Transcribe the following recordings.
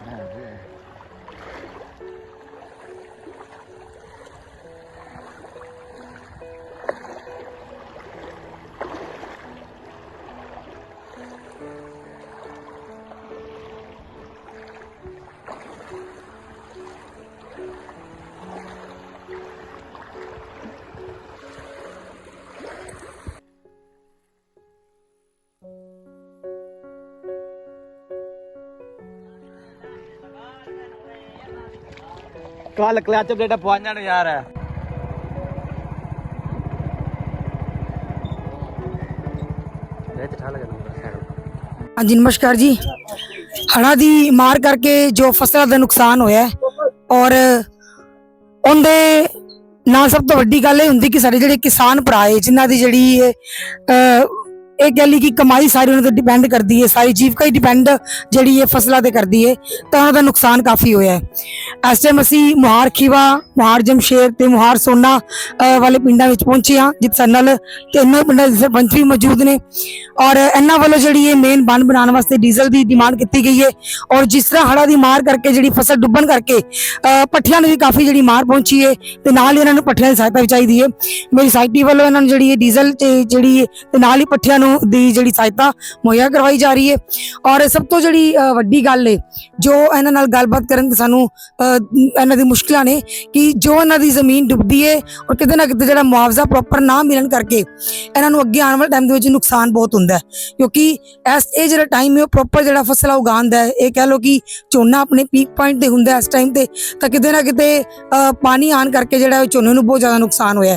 嗯对 ਕੱਲ clutch plate ਪਵਾਈਆਂ ਯਾਰ ਇਹ ਹਾਂਜੀ, ਨਮਸਕਾਰ ਜੀ। ਹੜ੍ਹਾਂ ਦੀ ਮਾਰ ਕਰਕੇ ਜੋ ਫਸਲਾਂ ਦਾ ਨੁਕਸਾਨ ਹੋਇਆ ਔਰ ਉਹਦੇ ਨਾਲ ਸਭ ਤੋਂ ਵੱਡੀ ਗੱਲ ਇਹ ਹੁੰਦੀ ਕਿ ਸਾਡੇ ਜਿਹੜੇ ਕਿਸਾਨ ਭਰਾ ਹੈ, ਜਿਨ੍ਹਾਂ ਦੀ ਜਿਹੜੀ ਇਹ, ਅਹ, ਇਹ ਕਹਿ ਲਈ ਕਿ ਕਮਾਈ ਸਾਰੀ ਉਹਨਾਂ ਤੇ ਡਿਪੈਂਡ ਕਰਦੀ ਹੈ ਸਾਰੀ ਜੀਵਕਾ ਹੀ ਡਿਪੈਂਡ ਜਿਹੜੀ ਇਹ ਫਸਲਾਂ ਤੇ ਕਰਦੀ ਹੈ ਤਾਂ ਉਹਨਾਂ ਦਾ ਨੁਕਸਾਨ ਕਾਫੀ ਹੋਇਆ ਹੈ। ਇਸ ਟਾਈਮ ਅਸੀਂ ਮੁਹਾਰ ਖੀਵਾ ਮੁਹਾਰ ਜਮਸ਼ੇਰ ਤੇ ਮੁਹਾਰ ਸੋਨਾ ਵਾਲੇ ਪਿੰਡਾਂ ਵਿੱਚ ਪਹੁੰਚੇ ਹਾਂ ਜਿੱਥੇ ਸਾਡੇ ਨਾਲ ਤਿੰਨੋਂ ਪਿੰਡਾਂ ਦੇ ਸਰਪੰਚ ਵੀ ਮੌਜੂਦ ਨੇ। ਔਰ ਇਹਨਾਂ ਵੱਲੋਂ ਜਿਹੜੀ ਇਹ ਮੇਨ ਬੰਨ ਬਣਾਉਣ ਵਾਸਤੇ ਡੀਜ਼ਲ ਦੀ ਡਿਮਾਂਡ ਕੀਤੀ ਗਈ ਹੈ। ਔਰ ਜਿਸ ਤਰ੍ਹਾਂ ਹੜ੍ਹਾਂ ਦੀ ਮਾਰ ਕਰਕੇ ਜਿਹੜੀ ਫਸਲ ਡੁੱਬਣ ਕਰਕੇ ਅਹ, ਪੱਠਿਆਂ ਨੂੰ ਵੀ ਕਾਫੀ ਜਿਹੜੀ ਮਾਰ ਪਹੁੰਚੀ ਹੈ ਤੇ ਨਾਲ ਹੀ ਇਹਨਾਂ ਨੂੰ ਪੱਠਿਆਂ ਦੀ ਸਹਾਇਤਾ ਵੀ ਚਾਹੀਦੀ ਹੈ। ਮੇਰੀ ਸਾਈਟੀ ਵੱਲੋਂ ਇਹਨਾਂ ਨੂੰ ਜਿਹੜੀ ਇਹ ਡੀਜ਼ਲ ਤੇ ਜਿਹੜੀ ਇਹ ਤੇ ਨਾਲ ਹੀ ਪੱਠਿਆਂ ਨੂੰ ਦੀ ਜਿਹੜੀ ਸਹਾਇਤਾ ਮੁਹੱਈਆ ਕਰਵਾਈ ਜਾ ਰਹੀ ਹੈ। ਔਰ ਸਭ ਤੋਂ ਜਿਹੜੀ ਵੱਡੀ ਗੱਲ ਹੈ ਜੋ ਇਹਨਾਂ ਨਾਲ ਗੱਲਬਾਤ ਕਰਨ ਤੇ ਸਾਨੂੰ ਇਹਨਾਂ ਦੀ ਮੁਸ਼ਕਲਾਂ ਨੇ ਕਿ ਜੋ ਇਹਨਾਂ ਦੀ ਜ਼ਮੀਨ ਡੁੱਬਦੀ ਹੈ ਔਰ ਕਿਤੇ ਨਾ ਕਿਤੇ ਜਿਹੜਾ ਮੁਆਵਜ਼ਾ ਪ੍ਰੋਪਰ ਨਾ ਮਿਲਣ ਕਰਕੇ ਇਹਨਾਂ ਨੂੰ ਅੱਗੇ ਆਉਣ ਵਾਲੇ ਟਾਈਮ ਦੇ ਵਿੱਚ ਨੁਕਸਾਨ ਬਹੁਤ ਹੁੰਦਾ ਕਿਉਂਕਿ ਇਸ, ਇਹ ਜਿਹੜਾ ਟਾਈਮ ਹੈ ਉਹ ਪ੍ਰੋਪਰ ਜਿਹੜਾ ਫਸਲ ਉਗਾਉਂਦਾ ਹੈ। ਇਹ ਕਹਿ ਲਓ ਕਿ ਝੋਨਾ ਆਪਣੇ ਪੀਕ ਪੁਆਇੰਟ ਤੇ ਹੁੰਦਾ ਇਸ ਟਾਈਮ ਤੇ, ਤਾਂ ਕਿਤੇ ਨਾ ਕਿਤੇ ਪਾਣੀ ਆਣ ਕਰਕੇ ਜਿਹੜਾ ਝੋਨੇ ਨੂੰ ਬਹੁਤ ਜ਼ਿਆਦਾ ਨੁਕਸਾਨ ਹੋਇਆ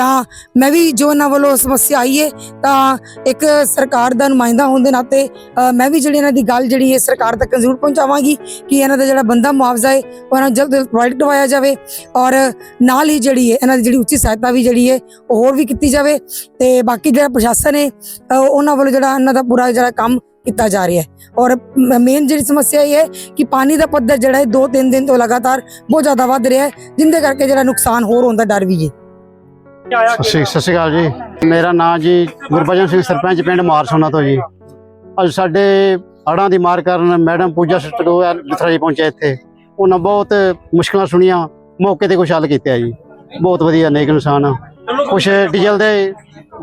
ਤਾਂ ਮੈਂ ਵੀ ਜੋ ਇਹਨਾਂ ਵੱਲੋਂ ਸਮੱਸਿਆ ਆਈ ਹੈ ਤਾਂ ਇੱਕ ਸਰਕਾਰ ਦਾ ਨੁਮਾਇੰਦਾ ਹੋਣ ਦੇ ਨਾਤੇ ਮੈਂ ਵੀ ਜਿਹੜੀ ਇਹਨਾਂ ਦੀ ਗੱਲ ਜਿਹੜੀ ਹੈ ਸਰਕਾਰ ਤੱਕ ਜ਼ਰੂਰ ਪਹੁੰਚਾਵਾਂਗੀ ਕਿ ਇਹਨਾਂ ਦਾ ਜਿਹੜਾ ਬੰਦਾ ਮੁਆਵਜ਼ਾ ਹੈ ਉਹਨਾਂ ਨੂੰ ਜਲਦ ਤੋਂ ਜਲਦ ਪ੍ਰੋਵਾਈਡ ਕਰਵਾਇਆ ਜਾਵੇ ਔਰ ਨਾਲ ਹੀ ਜਿਹੜੀ ਹੈ ਇਹਨਾਂ ਦੀ ਜਿਹੜੀ ਉੱਚੀ ਸਹਾਇਤਾ ਵੀ ਜਿਹੜੀ ਹੈ ਉਹ ਹੋਰ ਵੀ ਕੀਤੀ ਜਾਵੇ ਤੇ ਬਾਕੀ ਜਿਹੜਾ ਪ੍ਰਸ਼ਾਸਨ ਹੈ ਉਹਨਾਂ ਵੱਲੋਂ ਜਿਹੜਾ ਇਹਨਾਂ ਦਾ ਪੂਰਾ ਜਿਹੜਾ ਕੰਮ ਕੀਤਾ ਜਾ ਰਿਹਾ ਹੈ ਔਰ ਮੇਨ ਜਿਹੜੀ ਸਮੱਸਿਆ ਇਹ ਹੈ ਕਿ ਪਾਣੀ ਦਾ ਪੱਧਰ ਜਿਹੜਾ ਹੈ 2-3 ਦਿਨ ਤੋਂ ਲਗਾਤਾਰ ਬਹੁਤ ਜ਼ਿਆਦਾ ਵੱਧ ਰਿਹਾ ਹੈ ਜਿੰਦੇ ਕਰਕੇ ਜਿਹੜਾ ਨੁਕਸਾਨ ਹੋਰ ਹੋਣ ਦਾ ਡਰ ਵੀ ਹੈ ਸਤਿ ਸ਼੍ਰੀ ਸਤਿ ਸ਼੍ਰੀ ਅਕਾਲ ਜੀ। ਮੇਰਾ ਨਾਮ ਜੀ ਗੁਰਬਚਨ ਸਿੰਘ ਸਰਪੰਚ ਪਿੰਡ ਮਾਰਸੋਨਾ ਤੋਂ ਜੀ। ਅੱਜ ਸਾਡੇ ਹੜ੍ਹਾਂ ਦੀ ਮਾਰ ਕਾਰਨ ਮੈਡਮ ਪੂਜਾ ਸਟਰੋ ਲਿਥਰਾ ਜੀ ਪਹੁੰਚੇ ਇੱਥੇ ਉਹਨਾਂ ਬਹੁਤ ਮੁਸ਼ਕਲਾਂ ਸੁਣੀਆਂ ਮੌਕੇ ਤੇ ਕੁਝ ਹੱਲ ਕੀਤਾ ਜੀ। ਬਹੁਤ ਵਧੀਆ ਨੇਕ ਇਨਸਾਨ। ਕੁਝ ਡੀਜ਼ਲ ਦੇ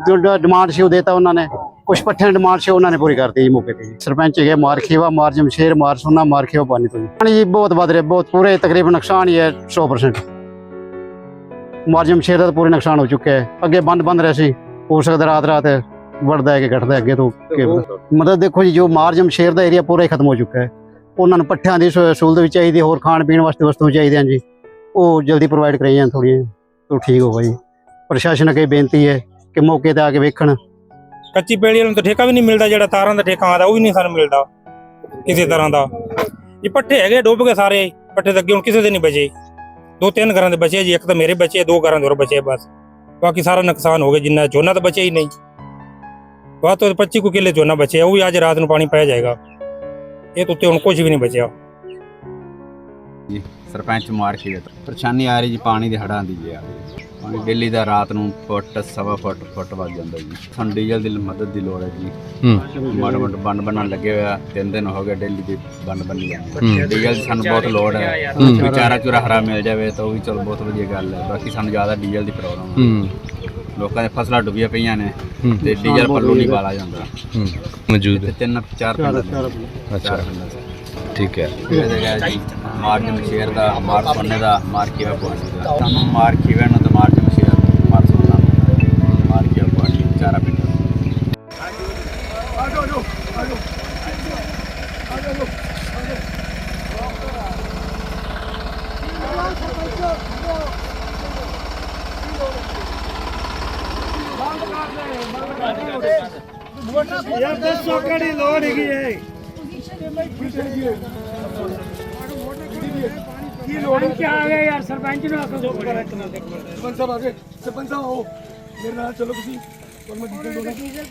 ਜੋ ਡਿਮਾਂਡ ਸੀ ਉਹ ਦੇਤਾ ਉਹਨਾਂ ਨੇ। ਕੁਝ ਪੱਠਿਆਂ ਦੀ ਡਿਮਾਂਡ ਸੀ ਉਹਨਾਂ ਨੇ ਪੂਰੀ ਕਰਤੀ ਜੀ ਮੌਕੇ ਤੇ ਜੀ। ਸਰਪੰਚ ਹੈਗੇ ਮਾਰਖੀਵਾ ਮਾਰ ਜਮਸ਼ੇਰ ਮਾਰ ਸੋਨਾ ਮਾਰਖੀਵਾ ਪਾਣੀ ਤੋਂ ਜੀ। ਪਾਣੀ ਜੀ ਬਹੁਤ ਵੱਧ ਰਿਹਾ ਬਹੁਤ ਪੂਰੇ ਤਕਰੀਬਨ ਨੁਕਸਾਨ ਹੀ ਹੈ 100% ਮਾਰਜਮ ਸ਼ੇਰ ਦਾ ਪੂਰੇ ਨੁਕਸਾਨ ਹੋ ਚੁੱਕਾ ਹੈ। ਅੱਗੇ ਬੰਦ ਬੰਦ ਰਿਹਾ ਸੀ। ਹੋ ਸਕਦਾ ਰਾਤ ਰਾਤ ਵੜਦਾ ਹੈ ਕਿ ਘਟਦਾ ਹੈ ਅੱਗੇ ਤੋਂ ਕੀ ਪਤਾ। ਮਤਲਬ ਦੇਖੋ ਜੀ ਜੋ ਮਾਰਜਮ ਸ਼ੇਰ ਦਾ ਏਰੀਆ ਪੂਰਾ ਹੀ ਖਤਮ ਹੋ ਚੁੱਕਾ ਹੈ। ਉਹਨਾਂ ਨੂੰ ਪੱਠਿਆਂ ਦੀ ਸਹੂ- ਸਹੂਲਤ ਵੀ ਚਾਹੀਦੀ ਹੋਰ ਖਾਣ ਪੀਣ ਵਾਸਤੇ ਵਸਤੂ ਚਾਹੀਦੀਆਂ ਜੀ। ਉਹ ਜਲਦੀ ਪ੍ਰੋਵਾਈਡ ਕਰਾਈ ਜਾਣ ਥੋੜੀਆਂ ਤੋਂ ਠੀਕ ਹੋ ਭਾਈ। ਪ੍ਰਸ਼ਾਸਨ ਅੱਗੇ ਬੇਨਤੀ ਹੈ ਕਿ ਮੌਕੇ ਤੇ ਆ ਕੇ ਵੇਖਣ। ਕੱਚੀ ਪੈਲੀ ਨੂੰ ਤਾਂ ਠੇਕਾ ਵੀ ਨਹੀਂ ਮਿਲਦਾ ਜਿਹੜਾ ਤਾਰਾਂ ਦਾ ਠੇਕਾ ਆਉਂਦਾ ਉਹ ਵੀ ਨਹੀਂ ਸਾਨੂੰ ਮਿਲਦਾ। ਕਿਸੇ ਤਰ੍ਹਾਂ ਦਾ। ਇਹ ਪੱਠੇ ਹੈਗੇ ਡੁੱਬ ਗਏ ਸਾਰੇ। ਪੱਠੇ ਤਾਂ ਅੱਗੇ ਹੁਣ ਕਿਸੇ ਦੇ ਨਹੀਂ ਬਚੇ। ਦੋ ਤਿੰਨ ਘਰਾਂ ਦੇ ਬਚੇ ਜੀ, ਇੱਕ ਤਾਂ ਮੇਰੇ ਬਚੇ, ਦੋ ਘਰਾਂ ਦੇ ਹੋਰ ਬਚੇ ਬਸ। ਬਾਕੀ ਸਾਰਾ ਨੁਕਸਾਨ ਹੋ ਗਿਆ ਜਿੰਨਾ ਝੋਨਾ ਤਾਂ ਬਚਿਆ ਹੀ ਨਹੀਂ। ਬਾਤ ਤੋਂ 25 ਕੁ ਕਿੱਲੇ ਝੋਨਾ ਬਚਿਆ, ਉਹ ਵੀ ਅੱਜ ਰਾਤ ਨੂੰ ਪਾਣੀ ਪੈ ਜਾਏਗਾ। ਇਹ ਤੋਂ ਉੱਤੇ ਹੁਣ ਕੁਝ ਵੀ ਨਹੀਂ ਬਚਿਆ। ਜੀ, ਸਰਪੰਚ ਮਾਰ ਪਰੇਸ਼ਾਨੀ ਆ ਰਹੀ ਜੀ, ਪਾਣੀ ਦੇ ਹੜਾਂ ਦੀ ਜੀ ਆ ਪਾਣੀ ਦਿੱਲੀ ਦਾ ਰਾਤ ਨੂੰ ਫੁੱਟ ਸਵਾ ਫੁੱਟ ਫੁੱਟ ਵੱਜ ਜਾਂਦਾ ਜੀ। ਸਾਨੂੰ ਡੀਜ਼ਲ ਦੀ ਮਦਦ ਦੀ ਲੋੜ ਹੈ ਜੀ। ਮਾੜਾ ਮੋਟਾ ਬੰਨ ਬੰਨਣ ਲੱਗੇ ਹੋਇਆ ਤਿੰਨ ਦਿਨ ਹੋ ਗਏ ਦਿੱਲੀ ਦੀ ਬੰਨ ਬੰਨੀ ਜਾਂਦੀ ਡੀਜ਼ਲ ਦੀ ਸਾਨੂੰ ਬਹੁਤ ਲੋੜ ਹੈ। ਵਿਚਾਰਾ ਚੁਰਾ ਹਰਾ ਮਿਲ ਜਾਵੇ ਤਾਂ ਉਹ ਵੀ ਚਲੋ ਬਹੁਤ ਵਧੀਆ ਗੱਲ ਹੈ। ਬਾਕੀ ਸਾਨੂੰ ਜ਼ਿਆਦਾ ਡੀਜ਼ਲ ਦੀ ਪ੍ਰੋਬਲਮ ਹੈ। ਲੋਕਾਂ ਦੇ ਫਸਲਾਂ ਡੁੱਬੀਆਂ ਪਈਆਂ ਨੇ ਤੇ ਡੀਜ਼ਲ ਪੱਲੂ ਨਹੀਂ ਬਾਲਾ ਜਾਂਦਾ। ਮੌਜੂਦ ਤੇ ਹੈ ਤਿੰਨ ਚਾਰ ਪਿੰਡ। ਅੱਛਾ। ਠੀਕ ਹੈ। ਮਾਰਜਨ ਸ਼ੇਰ ਦਾ ਮਾਰ ਸੋਨੇ ਦਾ ਮਾਰ ਕੀਵਾ ਪਾਣੀ ਦਾ। ਸਾਨੂੰ ਮਾਰ ਕੀਵੇ ਨੂੰ ਪਾਣੀ ਚਾਰਾ ਪਿੰਡ ਸਰਪੰਚ ਸਾਹਿਬ ਆਗੇ ਸਰਪੰਚ ਸਾਹਿਬ ਆਓ ਮੇਰੇ ਨਾਲ ਚਲੋ ਤੁਸੀਂ ਤੁਹਾਨੂੰ ਮੈਂ ਡੀਜ਼ਲ